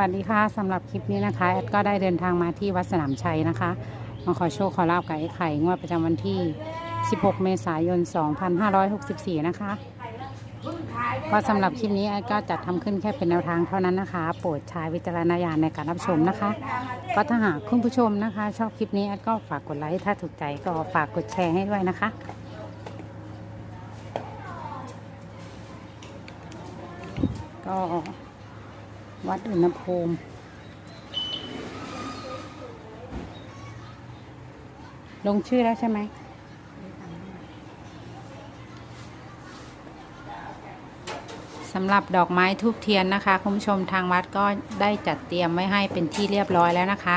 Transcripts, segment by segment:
วัสดีค่ะสำหรับคลิปนี้นะคะแอดก็ได้เดินทางมาที่วัดสนามชัยนะคะมาขอโชคขอลาบกับไอ้ไข่งวดประจำวันที่ 16 เมษายน 2564 นะคะ ก็สำหรับคลิปนี้แอดก็จัดทำขึ้นแค่เป็นแนวทางเท่านั้นนะคะ โปรดใช้วิจารณญาณในการรับชมนะคะ ก็ถ้าหากคุณผู้ชมนะคะ ชอบคลิปนี้แอดก็ฝากกดไลค์ถ้าถูกใจก็ฝากกดแชร์ให้ด้วยนะคะก็ วัดอุณหภูมิลงชื่อแล้วใช่ไหม สำหรับดอกไม้ทูบเทียนนะคะ คุณผู้ชมทางวัดก็ได้จัดเตรียมไว้ให้เป็นที่เรียบร้อยแล้วนะคะ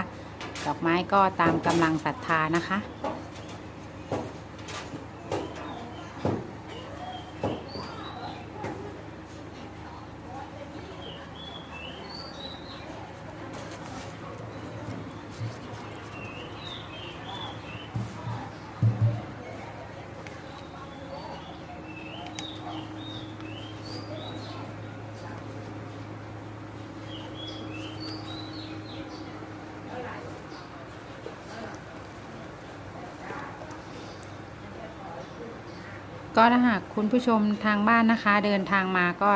ดอกไม้ก็ตามกำลังศรัทธานะคะ ก็ถ้าหากคุณผู้ชมทางบ้านนะคะ เดินทางมาก็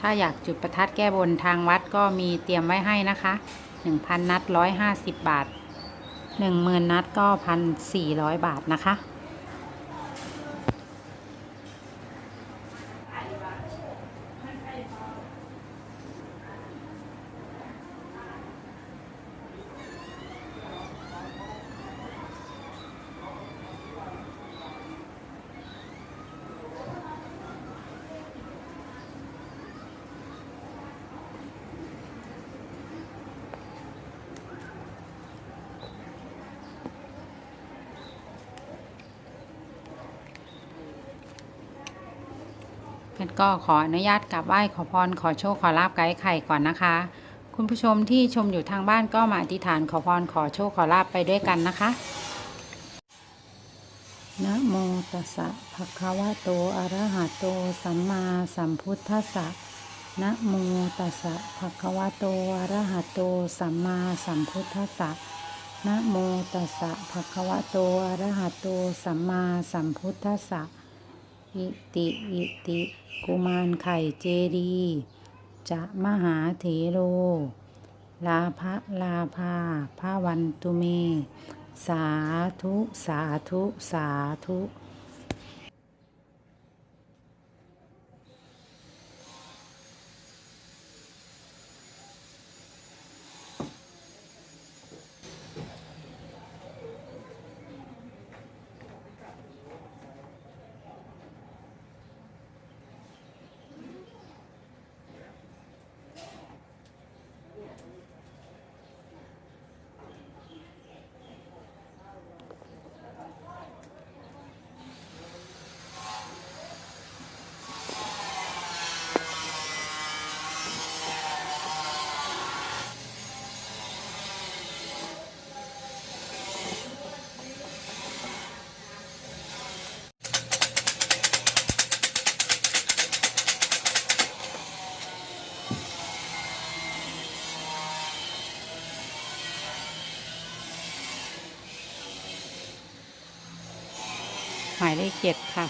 ถ้าอยากจุดประทัดแก้บนทางวัดก็มีเตรียมไว้ให้นะคะ 1,000 นัด 150 บาท 10,000 นัดก็ 1,400 บาทนะคะ ก็ขออนุญาตกราบไหว้ขอพรขอโชคขอลาบไก่ไข่ก่อนนะคะ คุณผู้ชมที่ชมอยู่ทางบ้านก็มาอธิษฐานขอพรขอโชคขอลาบไปด้วยกันนะคะนะโมตัสสะภะคะวะโตอะระหะโตสัมมาสัมพุทธัสสะนะโมตัสสะภะคะวะโตอะระหะโตสัมมาสัมพุทธัสสะนะโมตัสสะภะคะวะโตอะระหะโตสัมมาสัมพุทธัสสะ อิติอิติ กุมารไข่เจดีย์จะมหาเถโร ลาภะลาภาพระวันตุเม สาธุ สาธุ สาธุ หมายเลขเจ็ดค่ะ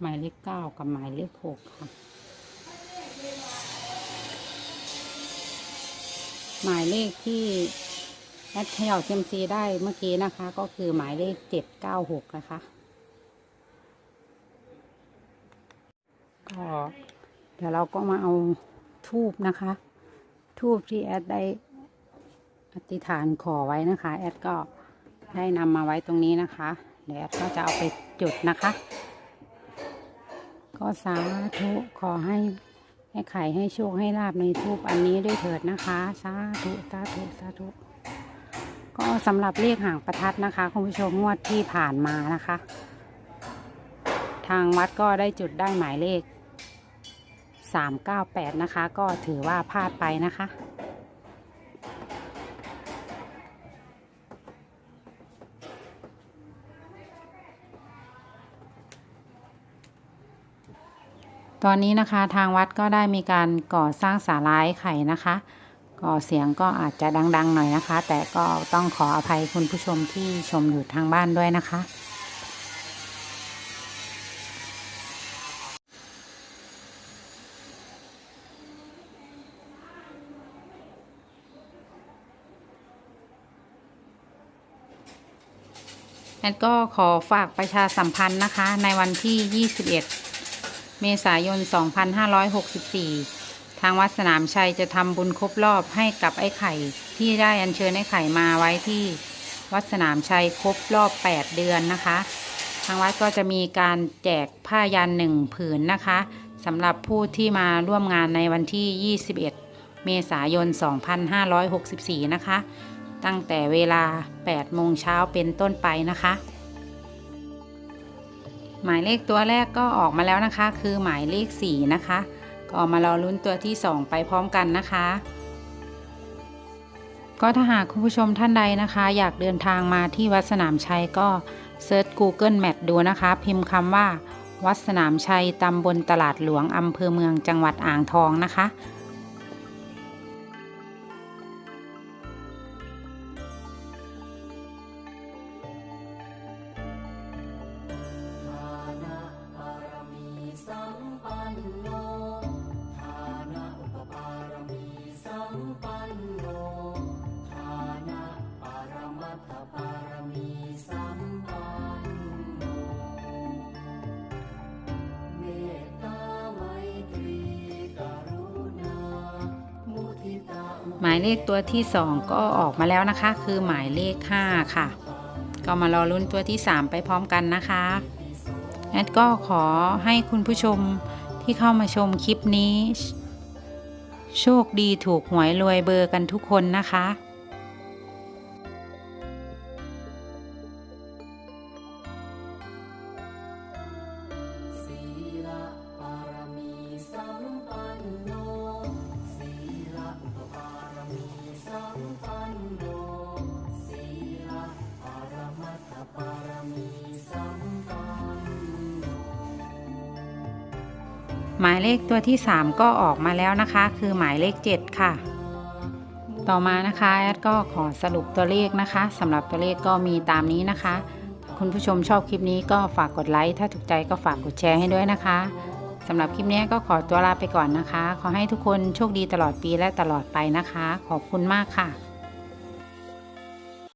หมายเลขเก้ากับหมายเลขหกค่ะ หมายเลขที่แอดเขย่าเซยมซีได้เมื่อกี้นะคะ ก็คือหมายเลขเจ็ดเก้าหกนะคะก็เดี๋ยวเราก็มาเอาทูบนะคะ ทูบที่แอดได้อธิษฐานขอไว้นะคะ แอดก็ได้นำมาไว้ตรงนี้นะคะ เดี๋ยวแอดก็จะเอาไปจุดนะคะ ก็สาธุขอให้ ให้ไข่ให้โชคให้ลาบในทูปอันนี้ด้วยเถิดนะคะสาธุสาธุสาธุก็สำหรับเลขหางประทัดนะคะคุณผู้ชมงวดที่ผ่านมานะคะ ทางวัดก็ได้จุดได้หมายเลข 398 นะคะ ก็ถือว่าพลาดไปนะคะ ตอนนี้นะคะทางวัดก็ได้มีการก่อสร้างศาลาไอ้ไข่นะคะ ก็เสียงก็อาจจะดัง ๆ หน่อยนะคะ แต่ก็ต้องขออภัยคุณผู้ชมที่ชมอยู่ทางบ้านด้วยนะคะ แอดก็ขอฝากประชาสัมพันธ์นะคะในวันที่ 21 เมษายน 2564 ทางวัดสนามชัยจะทำบุญครบรอบให้กับไอ้ไข่ ที่ได้อัญเชิญไอ้ไข่มาไว้ที่วัดสนามชัยครบรอบ 8 เดือนนะคะ ทางวัดก็จะมีการแจกผ้ายันหนึ่งผืนนะคะสำหรับผู้ที่มาร่วมงานในวันที่ 21 เมษายน 2564 นะคะ ตั้งแต่เวลา 8 โมงเช้าเป็นต้นไปนะคะ หมายเลขตัวแรกก็ออกมาแล้วนะคะ คือหมายเลข 4 นะคะ ก็มารอลุ้นตัวที่ 2 ไปพร้อมกันนะคะ ก็ถ้าหากคุณผู้ชมท่านใดนะคะ อยากเดินทางมาที่วัดสนามชัยก็เซิร์ช Google Map ดูนะคะ พิมพ์คำว่า วัดสนามชัยตำบลตลาดหลวงอำเภอเมืองจังหวัดอ่างทองนะคะ หมายเลขตัวที่ 2 ก็ออกมาแล้วนะคะ คือหมายเลข 5 ค่ะ ก็มารอลุ้นตัวที่ 3 ไปพร้อมกันนะคะแอดก็ขอให้คุณผู้ชมที่เข้ามาชมคลิปนี้ โชคดีถูกหวยรวยเบอร์กันทุกคนนะคะ หมายเลขตัวที่ 3 ก็ออกมาแล้วนะคะ คือหมายเลข 7 ค่ะ ต่อมานะคะแอดก็ขอสรุปตัวเลขนะคะสำหรับตัวเลขก็มีตามนี้นะคะ คุณผู้ชมชอบคลิปนี้ก็ฝากกดไลค์ถ้าถูกใจก็ฝากกดแชร์ให้ด้วยนะคะสำหรับคลิปนี้ก็ขอตัวลาไปก่อนนะคะ ขอให้ทุกคนโชคดีตลอดปีและตลอดไปนะคะ ขอบคุณมากค่ะ